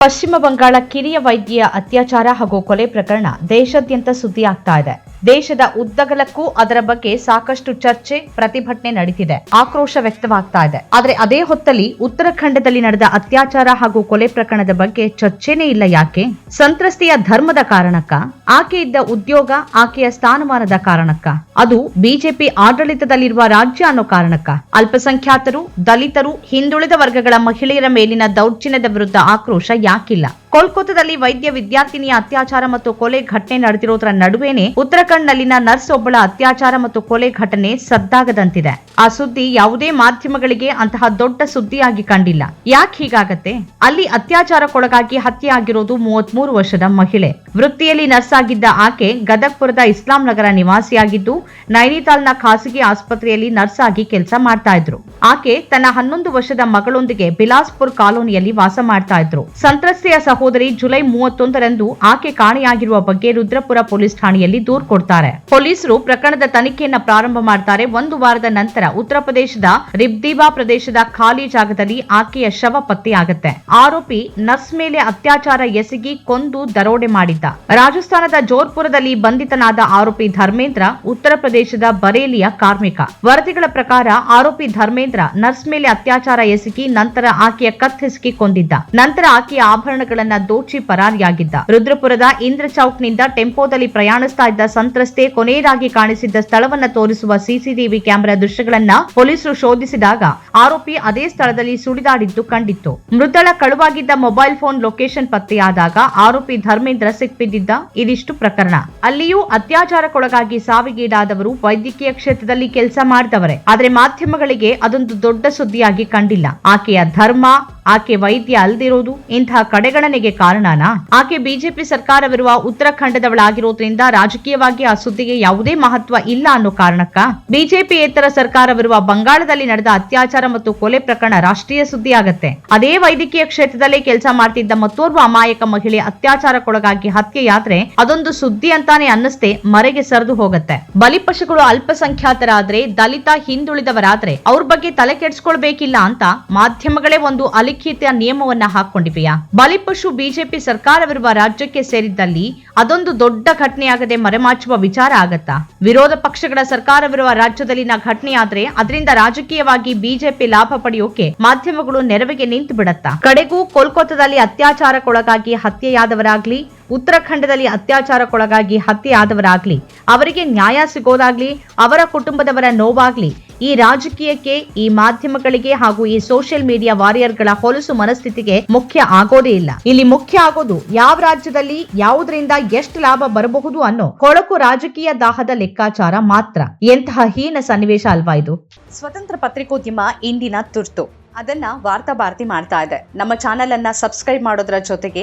ಪಶ್ಚಿಮ ಬಂಗಾಳ ಕಿರಿಯ ವೈದ್ಯೆಯ ಅತ್ಯಾಚಾರ ಹಾಗೂ ಕೊಲೆ ಪ್ರಕರಣ ದೇಶಾದ್ಯಂತ ಸುದ್ದಿಯಾಗ್ತಾ ಇದೆ. ದೇಶದ ಉದ್ದಗಲಕ್ಕೂ ಅದರ ಬಗ್ಗೆ ಸಾಕಷ್ಟು ಚರ್ಚೆ, ಪ್ರತಿಭಟನೆ ನಡೀತಿದೆ. ಆಕ್ರೋಶ ವ್ಯಕ್ತವಾಗ್ತಾ ಇದೆ. ಆದರೆ ಅದೇ ಹೊತ್ತಲ್ಲಿ ಉತ್ತರಾಖಂಡದಲ್ಲಿ ನಡೆದ ಅತ್ಯಾಚಾರ ಹಾಗೂ ಕೊಲೆ ಪ್ರಕರಣದ ಬಗ್ಗೆ ಚರ್ಚೆನೇ ಇಲ್ಲ ಯಾಕೆ? ಸಂತ್ರಸ್ತೆಯ ಧರ್ಮದ ಕಾರಣಕ್ಕ? ಆಕೆ ಇದ್ದ ಉದ್ಯೋಗ ಆಕೆಯ ಸ್ಥಾನಮಾನದ ಕಾರಣಕ್ಕ? ಅದು ಬಿಜೆಪಿ ಆಡಳಿತದಲ್ಲಿರುವ ರಾಜ್ಯ ಅನ್ನೋ ಕಾರಣಕ್ಕ? ಅಲ್ಪಸಂಖ್ಯಾತರು, ದಲಿತರು, ಹಿಂದುಳಿದ ವರ್ಗಗಳ ಮಹಿಳೆಯರ ಮೇಲಿನ ದೌರ್ಜನ್ಯದ ವಿರುದ್ಧ ಆಕ್ರೋಶ ಯಾಕಿಲ್ಲ? ಕೋಲ್ಕತ್ತಾದಲ್ಲಿ ವೈದ್ಯ ವಿದ್ಯಾರ್ಥಿನಿಯ ಅತ್ಯಾಚಾರ ಮತ್ತು ಕೊಲೆ ಘಟನೆ ನಡೆದಿರೋದರ ನಡುವೆನೆ ಉತ್ತರಾಖಂಡ್ನಲ್ಲಿನ ನರ್ಸ್ ಒಬ್ಬಳ ಅತ್ಯಾಚಾರ ಮತ್ತು ಕೊಲೆ ಘಟನೆ ಸದ್ದಾಗದಂತಿದೆ. ಆ ಸುದ್ದಿ ಯಾವುದೇ ಮಾಧ್ಯಮಗಳಿಗೆ ಅಂತಹ ದೊಡ್ಡ ಸುದ್ದಿಯಾಗಿ ಕಂಡಿಲ್ಲ. ಯಾಕೆ ಹೀಗಾಗತ್ತೆ? ಅಲ್ಲಿ ಅತ್ಯಾಚಾರಕ್ಕೊಳಗಾಗಿ ಹತ್ಯೆ ಆಗಿರೋದು ಮೂವತ್ಮೂರು ವರ್ಷದ ಮಹಿಳೆ. ವೃತ್ತಿಯಲ್ಲಿ ನರ್ಸ್ ಆಗಿದ್ದ ಆಕೆ ಗದಗ್ಪುರದ ಇಸ್ಲಾಂ ನಗರ ನಿವಾಸಿಯಾಗಿದ್ದು, ನೈನಿತಾಲ್ನ ಖಾಸಗಿ ಆಸ್ಪತ್ರೆಯಲ್ಲಿ ನರ್ಸ್ ಆಗಿ ಕೆಲಸ ಮಾಡ್ತಾ ಇದ್ರು. ಆಕೆ ತನ್ನ ಹನ್ನೊಂದು ವರ್ಷದ ಮಗಳೊಂದಿಗೆ ಬಿಲಾಸ್ಪುರ್ ಕಾಲೋನಿಯಲ್ಲಿ ವಾಸ ಮಾಡ್ತಾ ಇದ್ರು. ಸಂತ್ರಸ್ತೆಯ ಸಹೋದರಿ ಜುಲೈ ಮೂವತ್ತೊಂದರಂದು ಆಕೆ ಕಾಣೆಯಾಗಿರುವ ಬಗ್ಗೆ ರುದ್ರಪುರ ಪೊಲೀಸ್ ಠಾಣೆಯಲ್ಲಿ ದೂರು ಕೊಡ್ತಾರೆ. ಪೊಲೀಸರು ಪ್ರಕರಣದ ತನಿಖೆಯನ್ನ ಪ್ರಾರಂಭ ಮಾಡ್ತಾರೆ. ಒಂದು ವಾರದ ನಂತರ ಉತ್ತರ ಪ್ರದೇಶದ ರಿಬ್ದಿಬಾ ಪ್ರದೇಶದ ಖಾಲಿ ಜಾಗದಲ್ಲಿ ಆಕೆಯ ಶವ ಪತ್ತೆಯಾಗುತ್ತೆ ಆರೋಪಿ ನರ್ಸ್ ಮೇಲೆ ಅತ್ಯಾಚಾರ ಎಸಗಿ ಕೊಂದು ದರೋಡೆ ಮಾಡಿದ್ದ. ರಾಜಸ್ಥಾನದ ಜೋಧ್ಪುರದಲ್ಲಿ ಬಂಧಿತನಾದ ಆರೋಪಿ ಧರ್ಮೇಂದ್ರ, ಉತ್ತರ ಪ್ರದೇಶದ ಬರೇಲಿಯ ಕಾರ್ಮಿಕ. ವರದಿಗಳ ಪ್ರಕಾರ ಆರೋಪಿ ಧರ್ಮೇಂದ್ರ ನರ್ಸ್ ಮೇಲೆ ಅತ್ಯಾಚಾರ ಎಸಗಿ ನಂತರ ಆಕೆಯ ಕತ್ತೆಸಗಿ ಕೊಂದಿದ್ದ ನಂತರ ಆಕೆಯ ಆಭರಣಗಳನ್ನ ದೋಚಿ ಪರಾರಿಯಾಗಿದ್ದ. ರುದ್ರಪುರದ ಇಂದ್ರ ಚೌಕ್ನಿಂದ ಟೆಂಪೋದಲ್ಲಿ ಪ್ರಯಾಣಿಸ್ತಾ ಇದ್ದ ಸಂತ್ರಸ್ತೆ ಕೊನೆಯದಾಗಿ ಕಾಣಿಸಿದ್ದ ಸ್ಥಳವನ್ನ ತೋರಿಸುವ ಸಿಸಿಟಿವಿ ಕ್ಯಾಮೆರಾ ದೃಶ್ಯಗಳನ್ನ ಪೊಲೀಸರು ಶೋಧಿಸಿದಾಗ ಆರೋಪಿ ಅದೇ ಸ್ಥಳದಲ್ಲಿ ಸುಳಿದಾಡಿದ್ದು ಕಂಡಿತ್ತು. ಮೃತಳ ಕಳುವಾಗಿದ್ದ ಮೊಬೈಲ್ ಫೋನ್ ಲೊಕೇಶನ್ ಪತ್ತೆಯಾದಾಗ ಆರೋಪಿ ಧರ್ಮೇಂದ್ರ ಸಿಕ್ಬಿದ್ದಿದ್ದ ಇದಿಷ್ಟು ಪ್ರಕರಣ. ಅಲ್ಲಿಯೂ ಅತ್ಯಾಚಾರಕ್ಕೊಳಗಾಗಿ ಸಾವಿಗೀಡಾದವರು ವೈದ್ಯಕೀಯ ಕ್ಷೇತ್ರದಲ್ಲಿ ಕೆಲಸ ಮಾಡಿದವರೇ. ಆದರೆ ಮಾಧ್ಯಮಗಳಿಗೆ ಅದೊಂದು ದೊಡ್ಡ ಸುದ್ದಿಯಾಗಿ ಕಂಡಿಲ್ಲ. ಆಕೆಯ ಧರ್ಮ ಆಕೆ ವೈದ್ಯ ಅಲ್ದಿರೋದು ಇಂತಹ ಕಡೆಗಣನೆಗೆ ಕಾರಣನಾ? ಆಕೆ ಬಿಜೆಪಿ ಸರ್ಕಾರವಿರುವ ಉತ್ತರಾಖಂಡದವಳಾಗಿರೋದ್ರಿಂದ ರಾಜಕೀಯವಾಗಿ ಆ ಸುದ್ದಿಗೆ ಯಾವುದೇ ಮಹತ್ವ ಇಲ್ಲ ಅನ್ನೋ ಕಾರಣಕ್ಕ? ಬಿಜೆಪಿಯೇತರ ಸರ್ಕಾರವಿರುವ ಬಂಗಾಳದಲ್ಲಿ ನಡೆದ ಅತ್ಯಾಚಾರ ಮತ್ತು ಕೊಲೆ ಪ್ರಕರಣ ರಾಷ್ಟ್ರೀಯ ಸುದ್ದಿ ಆಗತ್ತೆ. ಅದೇ ವೈದ್ಯಕೀಯ ಕ್ಷೇತ್ರದಲ್ಲೇ ಕೆಲಸ ಮಾಡ್ತಿದ್ದ ಮತ್ತೋರ್ವ ಅಮಾಯಕ ಮಹಿಳೆ ಅತ್ಯಾಚಾರಕ್ಕೊಳಗಾಗಿ ಹತ್ಯೆಯಾದ್ರೆ ಅದೊಂದು ಸುದ್ದಿ ಅಂತಾನೆ ಅನ್ನಿಸ್ತೆ ಮರೆಗೆ ಸರಿದು ಹೋಗತ್ತೆ. ಬಲಿಪಶುಗಳು ಅಲ್ಪಸಂಖ್ಯಾತರಾದ್ರೆ ದಲಿತ ಹಿಂದುಳಿದವರಾದ್ರೆ ಅವ್ರ ಬಗ್ಗೆ ತಲೆ ಕೆಡ್ಸ್ಕೊಳ್ಬೇಕಿಲ್ಲ ಅಂತ ಮಾಧ್ಯಮಗಳೇ ಒಂದು ಅಲಿಖಿತ ನಿಯಮವನ್ನ ಹಾಕೊಂಡಿವೆಯಾ ಬಲಿಪಶು ಬಿಜೆಪಿ ಸರ್ಕಾರವಿರುವ ರಾಜ್ಯಕ್ಕೆ ಸೇರಿದ್ದಲ್ಲಿ ಅದೊಂದು ದೊಡ್ಡ ಘಟನೆಯಾಗದೆ ಮರೆಮಾಚುವ ವಿಚಾರ ಆಗತ್ತಾ? ವಿರೋಧ ಪಕ್ಷಗಳ ಸರ್ಕಾರವಿರುವ ರಾಜ್ಯದಲ್ಲಿನ ಘಟನೆಯಾದ್ರೆ ಅದರಿಂದ ರಾಜಕೀಯವಾಗಿ ಬಿಜೆಪಿ ಲಾಭ ಪಡೆಯೋಕೆ ಮಾಧ್ಯಮಗಳು ನೆರವಿಗೆ ನಿಂತು ಬಿಡತ್ತಾ ಕಡೆಗೂ ಕೋಲ್ಕತ್ತಾದಲ್ಲಿ ಅತ್ಯಾಚಾರಕ್ಕೊಳಗಾಗಿ ಹತ್ಯೆಯಾದವರಾಗ್ಲಿ ಉತ್ತರಾಖಂಡದಲ್ಲಿ ಅತ್ಯಾಚಾರಕ್ಕೊಳಗಾಗಿ ಹತ್ಯೆಯಾದವರಾಗ್ಲಿ, ಅವರಿಗೆ ನ್ಯಾಯ ಸಿಗೋದಾಗ್ಲಿ, ಅವರ ಕುಟುಂಬದವರ ನೋವಾಗ್ಲಿ, ಈ ರಾಜಕೀಯಕ್ಕೆ, ಈ ಮಾಧ್ಯಮಗಳಿಗೆ ಹಾಗೂ ಈ ಸೋಷಿಯಲ್ ಮೀಡಿಯಾ ವಾರಿಯರ್ಗಳ ಹೊಲಸು ಮನಸ್ಥಿತಿಗೆ ಮುಖ್ಯ ಆಗೋದೇ ಇಲ್ಲ. ಇಲ್ಲಿ ಮುಖ್ಯ ಆಗೋದು ಯಾವ ರಾಜ್ಯದಲ್ಲಿ ಯಾವುದರಿಂದ ಎಷ್ಟು ಲಾಭ ಬರಬಹುದು ಅನ್ನೋ ಕೊಳಕು ರಾಜಕೀಯ ದಾಹದ ಲೆಕ್ಕಾಚಾರ ಮಾತ್ರ. ಎಂತಹ ಹೀನ ಸನ್ನಿವೇಶ ಅಲ್ವಾ ಇದು? ಸ್ವತಂತ್ರ ಪತ್ರಿಕೋದ್ಯಮ ಇಂದಿನ ತುರ್ತು. ಅದನ್ನ ವಾರ್ತಾ ಭಾರತಿ ಮಾಡ್ತಾ ಇದೆ. ನಮ್ಮ ಚಾನೆಲ್ ಅನ್ನ ಸಬ್ಸ್ಕ್ರೈಬ್ ಮಾಡೋದ್ರ ಜೊತೆಗೆ